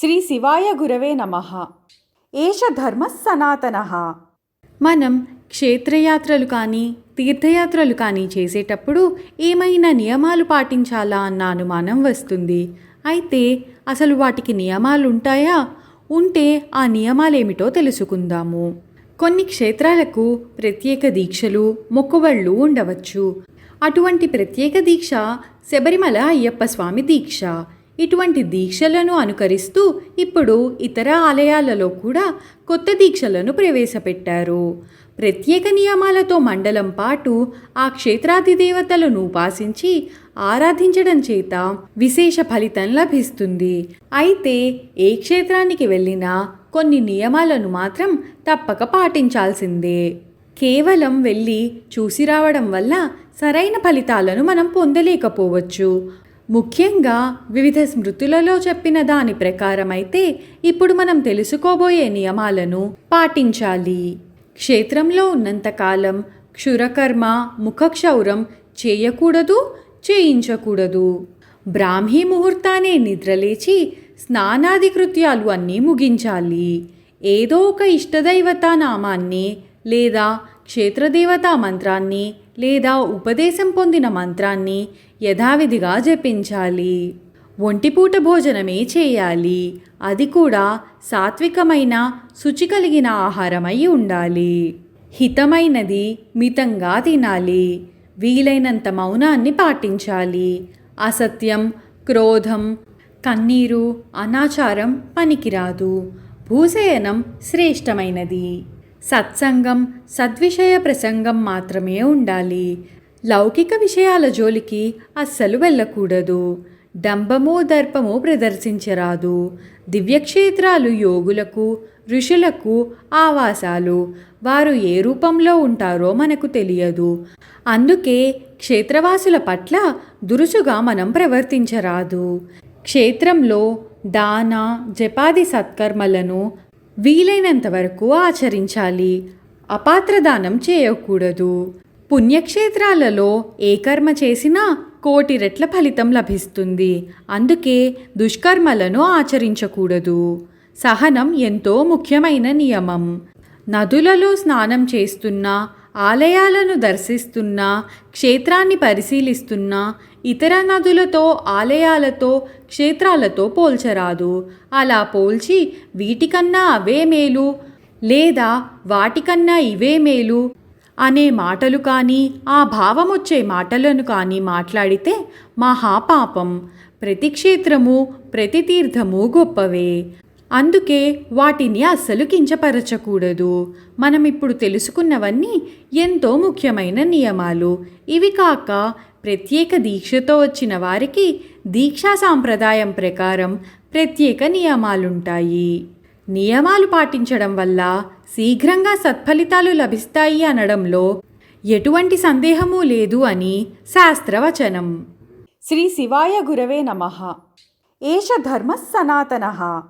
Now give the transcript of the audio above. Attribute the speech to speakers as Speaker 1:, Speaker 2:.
Speaker 1: శ్రీ శివాయ గురవే నమ. ఏష ధర్మ సనాతన. మనం క్షేత్రయాత్రలు కానీ తీర్థయాత్రలు కానీ చేసేటప్పుడు ఏమైనా నియమాలు పాటించాలా అన్న అనుమానం వస్తుంది. అయితే అసలు వాటికి నియమాలు ఉంటాయా ఉంటే ఆ నియమాలేమిటో తెలుసుకుందాము. కొన్ని క్షేత్రాలకు ప్రత్యేక దీక్షలు మొక్కుబళ్ళు ఉండవచ్చు. అటువంటి ప్రత్యేక దీక్ష శబరిమల అయ్యప్ప స్వామి దీక్ష. ఇటువంటి దీక్షలను అనుకరిస్తూ ఇప్పుడు ఇతర ఆలయాలలో కూడా కొత్త దీక్షలను ప్రవేశపెట్టారు. ప్రత్యేక నియమాలతో మండలం పాటు ఆ క్షేత్రాధిదేవతలను ఉపాసించి ఆరాధించడం చేత విశేష ఫలితం లభిస్తుంది. అయితే ఏ క్షేత్రానికి వెళ్ళినా కొన్ని నియమాలను మాత్రం తప్పక పాటించాల్సిందే. కేవలం వెళ్ళి చూసి రావడం వల్ల సరైన ఫలితాలను మనం పొందలేకపోవచ్చు. ముఖ్యంగా వివిధ స్మృతులలో చెప్పిన దాని ప్రకారం అయితే ఇప్పుడు మనం తెలుసుకోబోయే నియమాలను పాటించాలి. క్షేత్రంలో ఉన్నంతకాలం క్షురకర్మ ముఖక్షౌరం చేయకూడదు చేయించకూడదు. బ్రాహ్మీ ముహూర్తానే నిద్రలేచి స్నానాది కృత్యాలు అన్నీ ముగించాలి. ఏదో ఒక ఇష్టదైవత నామాన్ని లేదా క్షేత్రదేవతా మంత్రాన్ని లేదా ఉపదేశం పొందిన మంత్రాన్ని యథావిధిగా జపించాలి. ఒంటిపూట భోజనమే చేయాలి. అది కూడా సాత్వికమైన శుచి కలిగిన ఆహారమై ఉండాలి. హితమైనది మితంగా తినాలి. వీలైనంత మౌనాన్ని పాటించాలి. అసత్యం క్రోధం కన్నీరు అనాచారం పనికిరాదు. భూసేయనం శ్రేష్టమైనది. సత్సంగం సద్విషయ ప్రసంగం మాత్రమే ఉండాలి. లౌకిక విషయాల జోలికి అస్సలు వెళ్ళకూడదు. డంబము దర్పము ప్రదర్శించరాదు. దివ్యక్షేత్రాలు యోగులకు ఋషులకు ఆవాసాలు. వారు ఏ రూపంలో ఉంటారో మనకు తెలియదు. అందుకే క్షేత్రవాసుల పట్ల దురుసుగా మనం ప్రవర్తించరాదు. క్షేత్రంలో దాన జపాది సత్కర్మలను వీలైనంత వరకు ఆచరించాలి. అపాత్రదానం చేయకూడదు. పుణ్యక్షేత్రాలలో ఏ కర్మ చేసినా కోటి రెట్ల ఫలితం లభిస్తుంది. అందుకే దుష్కర్మలను ఆచరించకూడదు. సహనం ఎంతో ముఖ్యమైన నియమం. నదులలో స్నానం చేస్తున్నా ఆలయాలను దర్శిస్తున్నా క్షేత్రాన్ని పరిశీలిస్తున్నా ఇతర నదులతో ఆలయాలతో క్షేత్రాలతో పోల్చరాదు. అలా పోల్చి వీటికన్నా అవే మేలు లేదా వాటికన్నా ఇవే మేలు అనే మాటలు కానీ ఆ భావం వచ్చే మాటలను కానీ మాట్లాడితే మహాపాపం. ప్రతి క్షేత్రము ప్రతి తీర్థము గొప్పవే. అందుకే వాటిని అస్సలు కించపరచకూడదు. మనం ఇప్పుడు తెలుసుకున్నవన్నీ ఎంతో ముఖ్యమైన నియమాలు. ఇవి కాక ప్రత్యేక దీక్షతో వచ్చిన వారికి దీక్షా సాంప్రదాయం ప్రకారం ప్రత్యేక నియమాలుంటాయి. నియమాలు పాటించడం వల్ల శీఘ్రంగా సత్ఫలితాలు లభిస్తాయి అనడంలో ఎటువంటి సందేహమూ లేదు అని శాస్త్రవచనం. శ్రీ శివాయ గురవే నమ. ఏష ధర్మ సనాతన.